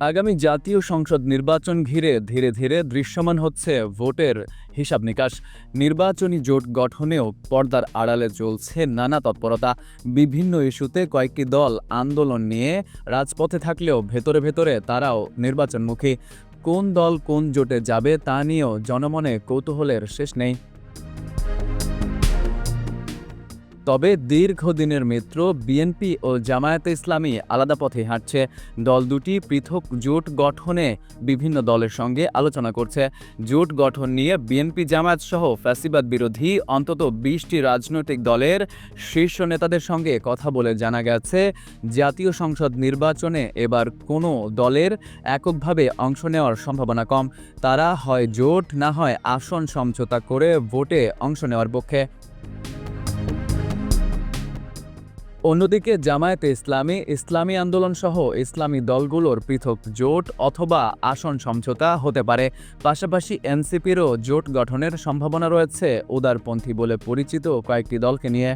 আগামী জাতীয় সংসদ নির্বাচন ঘিরে ধীরে ধীরে দৃশ্যমান হচ্ছে ভোটের হিসাব নিকাশ। নির্বাচনী জোট গঠনেও পর্দার আড়ালে চলছে নানা তৎপরতা। বিভিন্ন ইস্যুতে কয়েকটি দল আন্দোলন নিয়ে রাজপথে থাকলেও ভেতরে ভেতরে তারাও নির্বাচনমুখী। কোন দল কোন জোটে যাবে তা নিয়েও জনমনে কৌতূহলের শেষ নেই। তবে দীর্ঘদিনের মিত্র, বিএনপি ও জামায়াতে ইসলামী আলাদা পথে হাঁটছে। দল দুটি পৃথক জোট গঠনে বিভিন্ন দলের সঙ্গে আলোচনা করছে। জোট গঠন নিয়ে বিএনপি জামায়াত সহ ফ্যাসিবাদ বিরোধী অন্তত বিশটি রাজনৈতিক দলের শীর্ষ নেতাদের সঙ্গে কথা বলে জানা গেছে, জাতীয় সংসদ নির্বাচনে এবার কোনো দলের এককভাবে অংশ নেওয়ার সম্ভাবনা কম। তারা হয় জোট, না হয় আসন সমঝোতা করে ভোটে অংশ নেওয়ার পক্ষে। অন্যদিকে জামায়াতে ইসলামী ইসলামী আন্দোলন সহ ইসলামী দলগুলোর পৃথক জোট অথবা আসন সমঝোতা হতে পারে। পাশাপাশি এনসিপিরও জোট গঠনের সম্ভাবনা রয়েছে উদারপন্থী বলে পরিচিত কয়েকটি দলকে নিয়ে।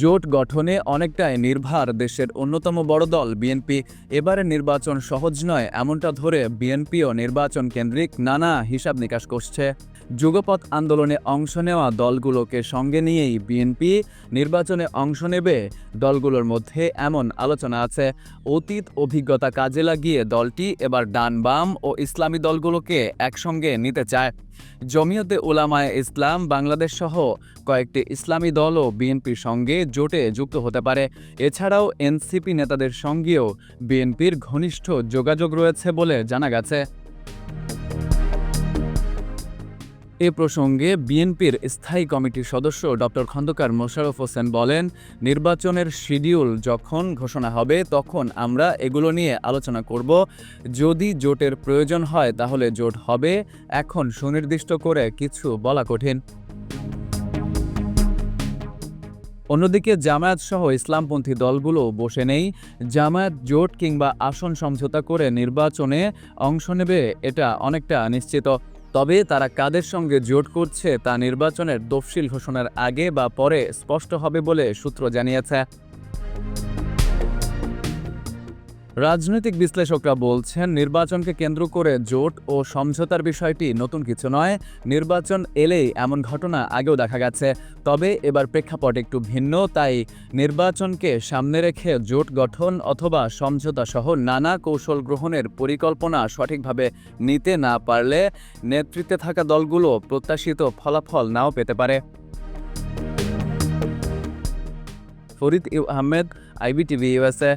জোট গঠনে অনেকটাই নির্ভার দেশের অন্যতম বড় দল বিএনপি। এবারে নির্বাচন সহজ নয়, এমনটা ধরে বিএনপিও নির্বাচন কেন্দ্রিক নানা হিসাব নিকাশ করছে। যুগপথ আন্দোলনে অংশ নেওয়া দলগুলোকে সঙ্গে নিয়েই বিএনপি নির্বাচনে অংশ নেবে। দলগুলোর মধ্যে এমন আলোচনা আছে, অতীত অভিজ্ঞতা কাজে লাগিয়ে দলটি এবার ডান বাম ও ইসলামী দলগুলোকে একসঙ্গে নিতে চায়। জমিয়তে উলামায়ে ইসলাম, বাংলাদেশ সহ কয়েকটি ইসলামী দলও বিএনপির সঙ্গে জোটে যুক্ত হতে পারে। এছাড়াও এনসিপি নেতাদের সঙ্গেও বিএনপির ঘনিষ্ঠ যোগাযোগ রয়েছে বলে জানা গেছে। এ প্রসঙ্গে বিএনপির স্থায়ী কমিটির সদস্য ডক্টর খন্দকার মোশাররফ হোসেন বলেন, নির্বাচনের শিডিউল যখন ঘোষণা হবে, তখন আমরা এগুলো নিয়ে আলোচনা করব। যদি জোটের প্রয়োজন হয়, তাহলে জোট হবে। এখন সুনির্দিষ্ট করে কিছু বলা কঠিন। অন্যদিকে জামায়াত সহ ইসলামপন্থী দলগুলো বসে নেই। জামায়াত জোট কিংবা আসন সমঝোতা করে নির্বাচনে অংশ নেবে, এটা অনেকটা নিশ্চিত। তবে তারা কাদের সঙ্গে জোট করছে তা নির্বাচনের তফসিল ঘোষণার আগে বা পরে স্পষ্ট হবে বলে সূত্র জানিয়েছে। রাজনৈতিক বিশ্লেষকরা বলছেন, নির্বাচনকে কেন্দ্র করে জোট ও সমঝোতার বিষয়টি নতুন কিছু নয়। নির্বাচন এলেই এমন ঘটনা আগেও দেখা গেছে। তবে এবার প্রেক্ষাপট একটু ভিন্ন, তাই নির্বাচনকে সামনে রেখে জোট গঠন অথবা সমঝোতা সহ নানা কৌশল গ্রহণের পরিকল্পনা সঠিকভাবে নিতে না পারলে নেতৃত্বে থাকা দলগুলো প্রত্যাশিত ফলাফল নাও পেতে পারে। Farid U Ahmed, IBTV USA